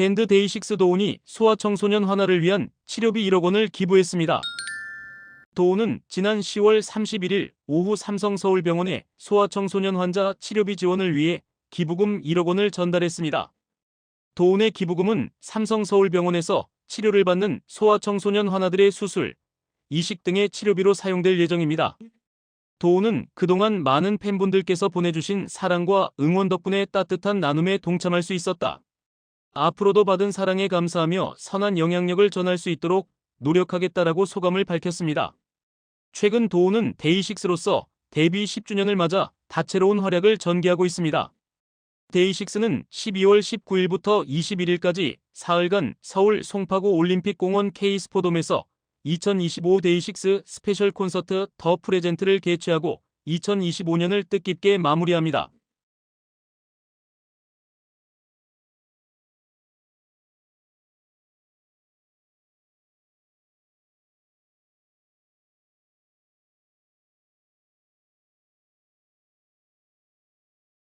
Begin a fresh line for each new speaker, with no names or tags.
밴드 데이식스 도훈이 소아청소년 환화를 위한 치료비 1억 원을 기부했습니다. 도훈은 지난 10월 31일 오후 삼성서울병원에 소아청소년 환자 치료비 지원을 위해 기부금 1억 원을 전달했습니다. 도훈의 기부금은 삼성서울병원에서 치료를 받는 소아청소년 환아들의 수술, 이식 등의 치료비로 사용될 예정입니다. 도훈은 그동안 많은 팬분들께서 보내주신 사랑과 응원 덕분에 따뜻한 나눔에 동참할 수 있었다. 앞으로도 받은 사랑에 감사하며 선한 영향력을 전할 수 있도록 노력하겠다라고 소감을 밝혔습니다. 최근 도훈은 데이식스로서 데뷔 10주년을 맞아 다채로운 활약을 전개하고 있습니다. 데이식스는 12월 19일부터 21일까지 사흘간 서울 송파구 올림픽공원 K스포돔에서 2025 데이식스 스페셜 콘서트 더 프레젠트를 개최하고 2025년을 뜻깊게 마무리합니다.